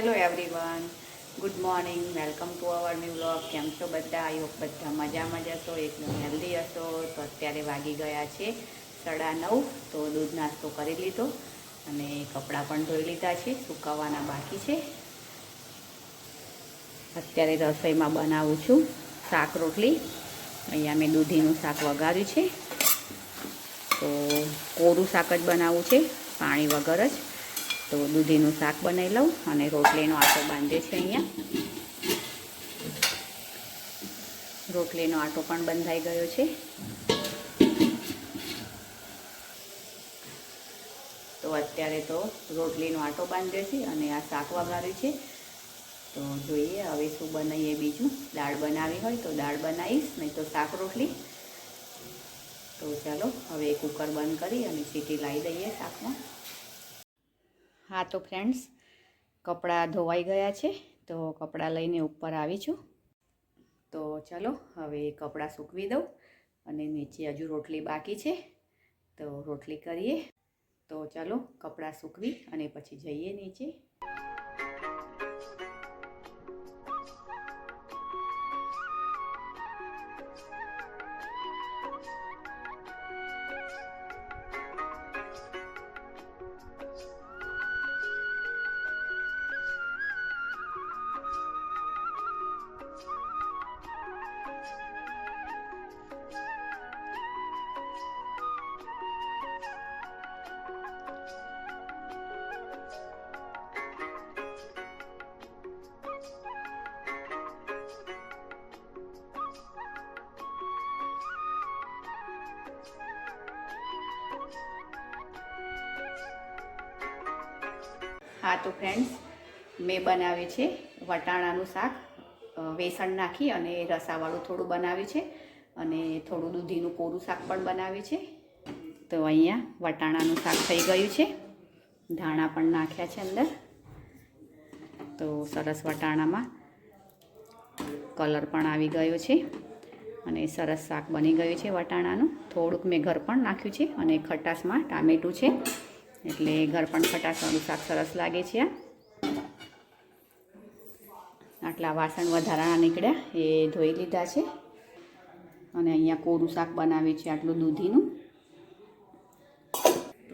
Hello everyone good morning welcome to our new vlog કેમ છો બધા? આઈ હોપ બધા મજામાં જ હશો, એકદમ હેલ્ધી હશો. તો અત્યારે વાગી ગયા છે સાડા નવ, તો દૂધ નાસ્તો કરી લીધો અને કપડાં પણ ધોઈ લીધા છે સુકવવાના બાકી છે. અત્યારે રસોઈમાં બનાવું છું શાક રોટલી. અહીંયા મેં દૂધીનું શાક વઘાર્યું છે. તો કોરું શાક જ બનાવવું છે, પાણી વગર જ. તો દૂધીનું શાક બનાવી લઉં અને રોટલીનો આટો બાંધે છે અહીંયા. રોટલીનો આટો પણ બંધાઈ ગયો છે. તો અત્યારે તો રોટલીનો આટો બાંધ્યો છે અને આ શાક વઘાર્યું છે. તો જોઈએ હવે શું બનાવીએ બીજું. દાળ બનાવી હોય તો દાળ બનાવીશ, નહીં તો શાક રોટલી. તો ચાલો, હવે કુકર બંધ કરી અને સીટી લાવી દઈએ શાકમાં. હા, તો ફ્રેન્ડ્સ કપડાં ધોવાઈ ગયા છે, તો કપડાં લઈને ઉપર આવી છું. તો ચલો, હવે કપડાં સૂકવી દઉં અને નીચે હજુ રોટલી બાકી છે, તો રોટલી કરીએ. તો ચાલો, કપડાં સૂકવી અને પછી જઈએ નીચે. હા, તો ફ્રેન્ડ્સ મેં બનાવ્યું છે વટાણાનું શાક. વેસણ નાખી અને રસાવાળું થોડું બનાવ્યું છે અને થોડું દૂધીનું કોરું શાક પણ બનાવ્યું છે. તો અહીંયા વટાણાનું શાક થઈ ગયું છે. ધાણા પણ નાખ્યા છે અંદર. તો સરસ વટાણામાં કલર પણ આવી ગયો છે અને સરસ શાક બની ગયું છે વટાણાનું. થોડુંક મેં ઘર પણ નાખ્યું છે અને ખટાશમાં ટામેટું છે. એટલે ઘર પણ ખટાશવાળું શાક સરસ લાગે છે. આટલા વાસણ વધારાના નીકળ્યા, એ ધોઈ લીધા છે. અને અહીંયા કોરું શાક બનાવ્યું છે આટલું દૂધીનું.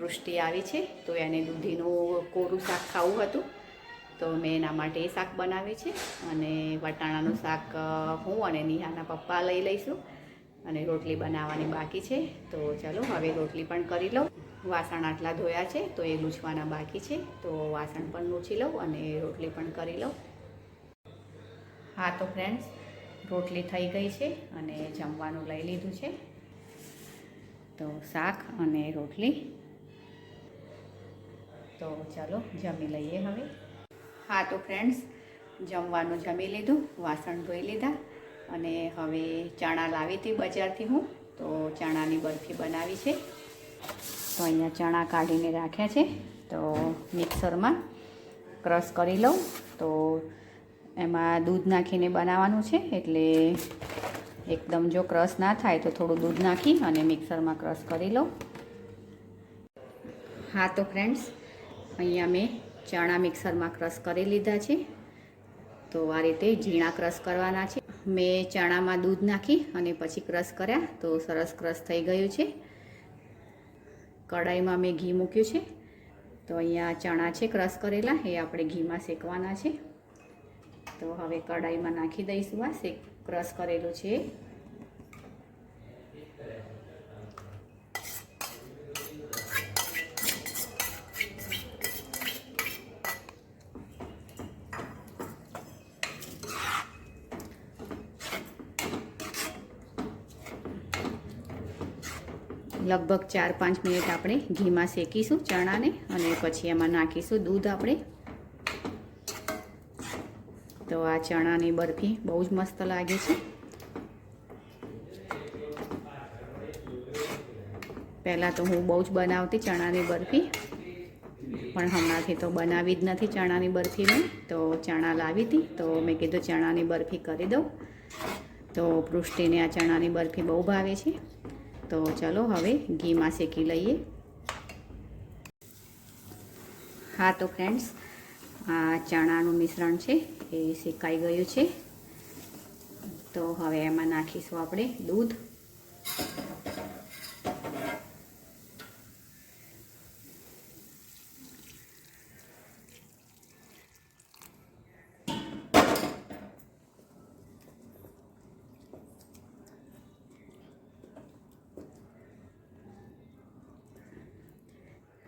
વૃષ્ટિ આવી છે, તો એને દૂધીનું કોરું શાક ખાવું હતું. તો મેં એના માટે એ શાક બનાવ્યું છે. અને વટાણાનું શાક હું અને નિહાના પપ્પા લઈ લઈશું. અને રોટલી બનાવવાની બાકી છે. તો ચલો, હવે રોટલી પણ કરી લઉં. વાસણ આટલા ધોયા છે, તો એ લૂછવાના બાકી છે. તો વાસણ પણ લૂછી લઉં અને રોટલી પણ કરી લઉં. હા, તો ફ્રેન્ડ્સ રોટલી થઈ ગઈ છે અને જમવાનું લઈ લીધું છે. તો શાક અને રોટલી. તો ચાલો, જમી લઈએ હવે. હા, તો ફ્રેન્ડ્સ જમવાનું જમી લીધું, વાસણ ધોઈ લીધા અને હવે ચણા લાવી હતી બજારથી હું. તો ચણાની બરફી બનાવી છે. તો અહીંયા ચણા કાઢીને રાખ્યા છે. તો મિક્સરમાં ક્રશ કરી લઉં. તો એમાં દૂધ નાખીને બનાવવાનું છે. એટલે એકદમ જો ક્રશ ના થાય તો થોડું દૂધ નાખી અને મિક્સરમાં ક્રશ કરી લઉં. હા, તો ફ્રેન્ડ્સ અહીંયા મેં ચણા મિક્સરમાં ક્રશ કરી લીધા છે. તો આ રીતે ઝીણા ક્રશ કરવાના છે. મેં ચણામાં દૂધ નાખી અને પછી ક્રશ કર્યા. તો સરસ ક્રશ થઈ ગયું છે. કઢાઈમાં મેં ઘી મૂક્યું છે. તો અહીંયા ચણા છે ક્રશ કરેલા, એ આપણે ઘીમાં શેકવાના છે. તો હવે કડાઈમાં નાખી દઈશું આ શેક, ક્રશ કરેલું છે. લગભગ ચાર પાંચ મિનિટ આપણે ઘીમાં શેકીશું ચણાને અને પછી એમાં નાખીશું દૂધ આપણે. તો આ ચણાની બરફી બહુ જ મસ્ત લાગે છે. પહેલાં તો હું બહુ જ બનાવતી ચણાની બરફી, પણ હમણાંથી તો બનાવી જ નથી ચણાની બરફી મેં તો ચણા લાવી હતી, તો મેં કીધું ચણાની બરફી કરી દઉં. તો પૃષ્ટિને આ ચણાની બરફી બહુ ભાવે છે. તો ચલો હવે ઘીમાં શેકી લઈએ. હા, તો ફ્રેન્ડ્સ આ ચણાનું મિશ્રણ છે, એ શેકાઈ ગયું છે. તો હવે એમાં નાખીશું આપણે દૂધ.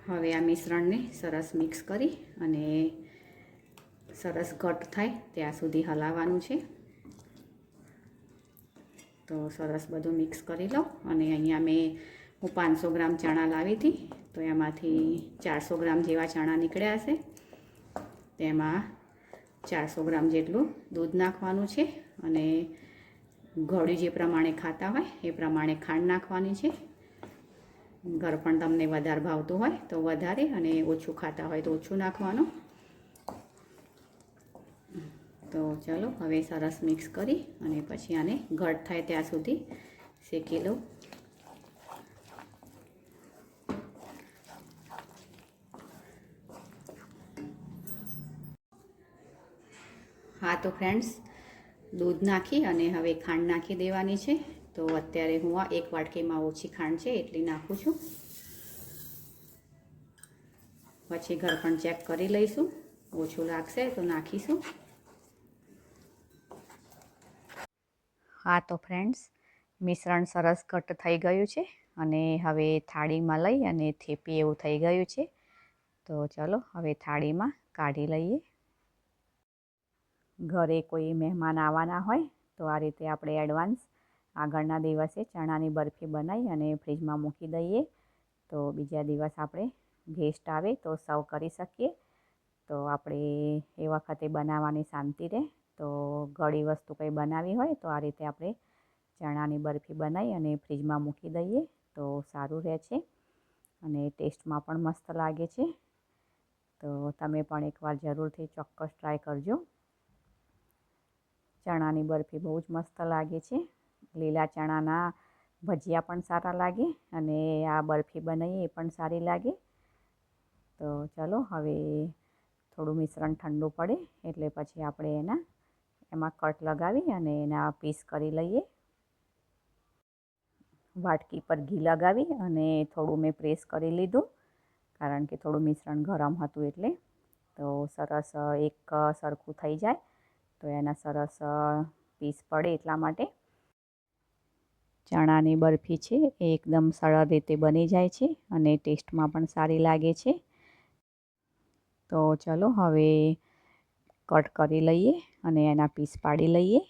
હવે આ મિશ્રણને સરસ મિક્સ કરી અને સરસ ઘટ થાય ત્યાં સુધી હલાવવાનું છે. તો સરસ બધું મિક્સ કરી લઉં અને અહીંયા મેં હું પાંચસો ગ્રામ ચણા લાવી હતી. તો એમાંથી ચારસો ગ્રામ જેવા ચણા નીકળ્યા હશે. તેમાં ચારસો ગ્રામ જેટલું દૂધ નાખવાનું છે અને ગળ્યું જે પ્રમાણે ખાતા હોય એ પ્રમાણે ખાંડ નાખવાની છે. ઘર પણ તમને વધારે ભાવતું હોય તો વધારે અને ઓછું ખાતા હોય તો ઓછું નાખવાનું. તો ચલો, હવે સરસ મિક્સ કરી અને પછી આને ઘટ થાય ત્યાં સુધી શેકી લઉં. હા તો ફ્રેન્ડ્સ દૂધ નાખી અને હવે ખાંડ નાખી દેવાની છે. તો અત્યારે હું આ એક વાટકીમાં ઓછી ખાંડ છે એટલી નાખું છું. પછી ઘર પણ ચેક કરી લઈશું. ઓછું લાગશે તો નાખીશું. હા, તો ફ્રેન્ડ્સ મિશ્રણ સરસ ઘટ થઈ ગયું છે અને હવે થાળીમાં લઈ અને થેપી એવું થઈ ગયું છે. તો ચલો, હવે થાળીમાં કાઢી લઈએ. ઘરે કોઈ મહેમાન આવવાના હોય તો આ રીતે આપણે એડવાન્સ આગળના દિવસે ચણાની બરફી બનાવી અને ફ્રીજમાં મૂકી દઈએ. તો બીજા દિવસ આપણે ગેસ્ટ આવે તો સર્વ કરી શકીએ. તો આપણે એ વખતે બનાવવાની શાંતિ રહે. તો ઘડી વસ્તુ કંઈ બનાવી હોય તો આ રીતે આપણે ચણાની બરફી બનાવી અને ફ્રીજમાં મૂકી દઈએ. તો સારું રહે છે અને ટેસ્ટમાં પણ મસ્ત લાગે છે. તો તમે પણ એકવાર જરૂરથી ચોક્કસ ટ્રાય કરજો. ચણાની બરફી બહુ જ મસ્ત લાગે છે. લીલા ચણાના ભજીયા પણ સારા લાગે અને આ બરફી બનાવીએ એ પણ સારી લાગે. તો ચલો હવે થોડું મિશ્રણ ઠંડુ પડે એટલે પછી આપણે એના, એમાં કટ લગાવી અને એના પીસ કરી લઈએ. વાટકી પર ઘી લગાવી અને થોડું મેં પ્રેસ કરી લીધું કારણ કે થોડું મિશ્રણ ગરમ હતું એટલે. તો સરસ એક સરખું થઈ જાય તો એના સરસ પીસ પડે એટલા માટે. ચણાની બરફી છે, એ એકદમ સરળ રીતે બની જાય છે અને ટેસ્ટમાં પણ સારી લાગે છે. તો ચલો હવે કટ કરી લઈએ અને એના પીસ પાડી લઈએ.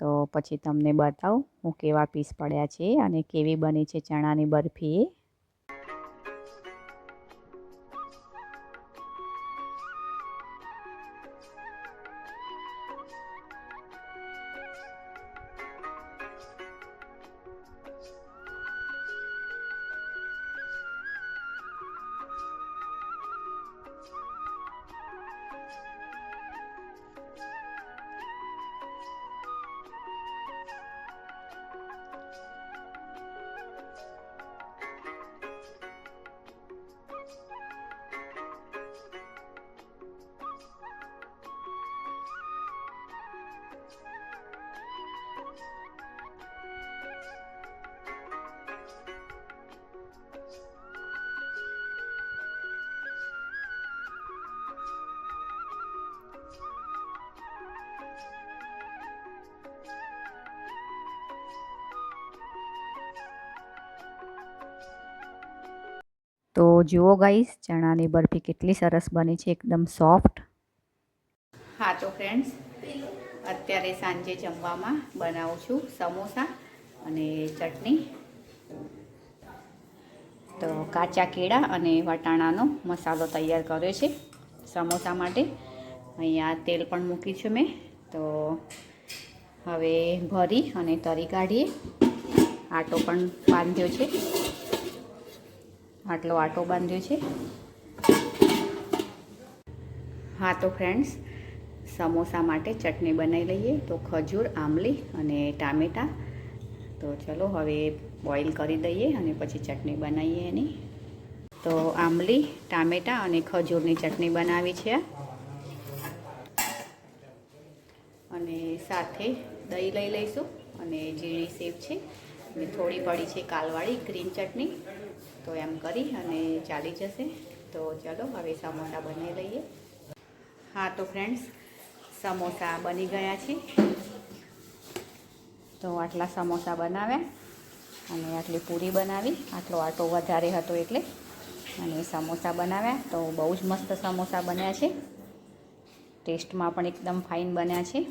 તો પછી તમને બતાવું હું કેવા પીસ પડ્યા છે અને કેવી બની છે ચણાની બરફી એ. તો જુઓ ગાઈસ ચણાની બરફી કેટલી સરસ બની છે, એકદમ સોફ્ટ હા, તો ફ્રેન્ડ્સ અત્યારે સાંજે જમવામાં બનાવું છું સમોસા અને ચટણી. તો કાચા કેળા અને વટાણાનો મસાલો તૈયાર કર્યો છે સમોસા માટે. અહીંયા તેલ પણ મૂકી છે મેં. તો હવે ભરી અને તરી કાઢીએ. આટો પણ બાંધ્યો છે. આટલો આટો બાંધ્યો છે. હા, તો ફ્રેન્ડ્સ સમોસા માટે ચટણી બનાવી લઈએ. તો ખજૂર આમલી અને ટામેટાં. તો ચલો હવે બોઇલ કરી દઈએ અને પછી ચટણી બનાવીએ એની. તો આમલી ટામેટાં અને ખજૂરની ચટણી બનાવી છે. અને સાથે દહીં લઈ લઈશું. અને જીણી સેવ છે. અને થોડી પડી છે કાલવાળી ગ્રીન ચટણી. તો એમ કરી અને ચાલી જશે. તો ચલો, હવે સમોસા બનાવી લઈએ. હા, તો ફ્રેન્ડ્સ સમોસા બની ગયા છે. તો આટલા સમોસા બનાવ્યા અને આટલી પૂરી બનાવી. આટલો આટો વધારે હતો એટલે અને સમોસા બનાવ્યા. તો બહુ જ મસ્ત સમોસા બન્યા છે. ટેસ્ટમાં પણ એકદમ ફાઇન બન્યા છે.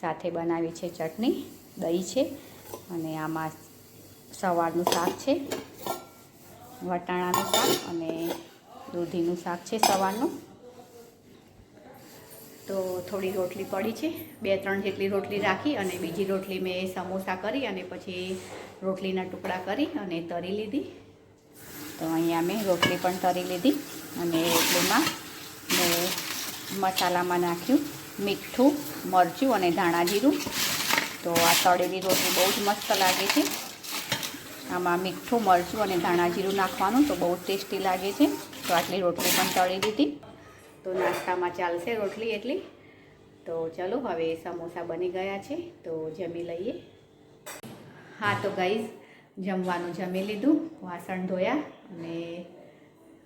સાથે બનાવી છે ચટણી, દહીં છે અને આમાં સવારનું શાક છે. વટાણાનું શાક અને દૂધીનું શાક છે સવારનું. તો થોડી રોટલી પડી છે. બે ત્રણ જેટલી રોટલી રાખી અને બીજી રોટલી મેં સમોસા કરી અને પછી રોટલીના ટુકડા કરી અને તરી લીધી. તો અહીંયા મેં રોટલી પણ તરી લીધી અને રોટલીમાં મેં મસાલામાં નાખ્યું મીઠું, મરચું અને ધાણા જીરું. તો આ તળેલી રોટલી બહુ જ મસ્ત લાગે છે. આમાં મીઠું, મરચું અને ધાણા જીરું નાખવાનું તો બહુ ટેસ્ટી લાગે છે. તો આટલી રોટલી પણ તળી દીધી તો નાસ્તામાં ચાલશે રોટલી એટલી. તો ચલો હવે સમોસા બની ગયા છે, તો જમી લઈએ. હા, તો ગાઈઝ જમવાનું જમી લીધું, વાસણ ધોયા અને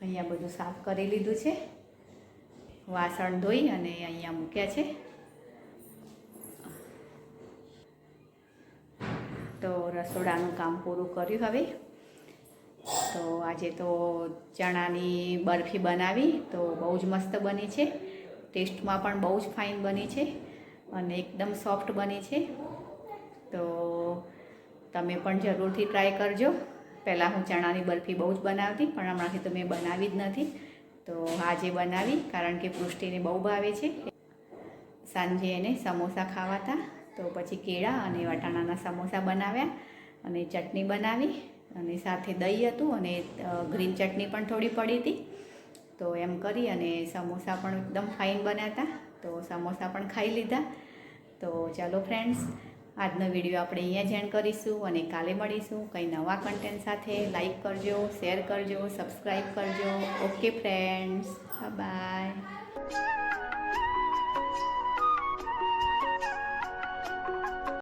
અહીંયા બધું સાફ કરી લીધું છે. વાસણ ધોઈ અને અહીંયા મૂક્યા છે. તો રસોડાનું કામ પૂરું કર્યું હવે. તો આજે તો ચણાની બરફી બનાવી, તો બહુ જ મસ્ત બની છે. ટેસ્ટમાં પણ બહુ જ ફાઇન બની છે અને એકદમ સોફ્ટ બની છે. તો તમે પણ જરૂરથી ટ્રાય કરજો. પહેલાં હું ચણાની બરફી બહુ જ બનાવતી, પણ હમણાંથી તો મેં બનાવી જ નથી. તો આજે બનાવી, કારણ કે પૃષ્ટિને બહુ ભાવે છે. સાંજે એને સમોસા ખાવાતા. તો પછી કેળા અને વટાણાના સમોસા બનાવ્યા અને ચટણી બનાવી અને સાથે દહીં હતું અને ગ્રીન ચટણી પણ થોડી પડી હતી. તો એમ કરી અને સમોસા પણ એકદમ ફાઇન બન્યા હતા. તો સમોસા પણ ખાઈ લીધા. તો ચાલો ફ્રેન્ડ્સ, આજનો વીડિયો આપણે અહીંયા જ એન્ડ કરીશું અને કાલે મળીશું. કંઈ નવા કન્ટેન્ટ સાથે લાઈક કરજો, શેર કરજો સબસ્ક્રાઈબ કરજો. Okay friends by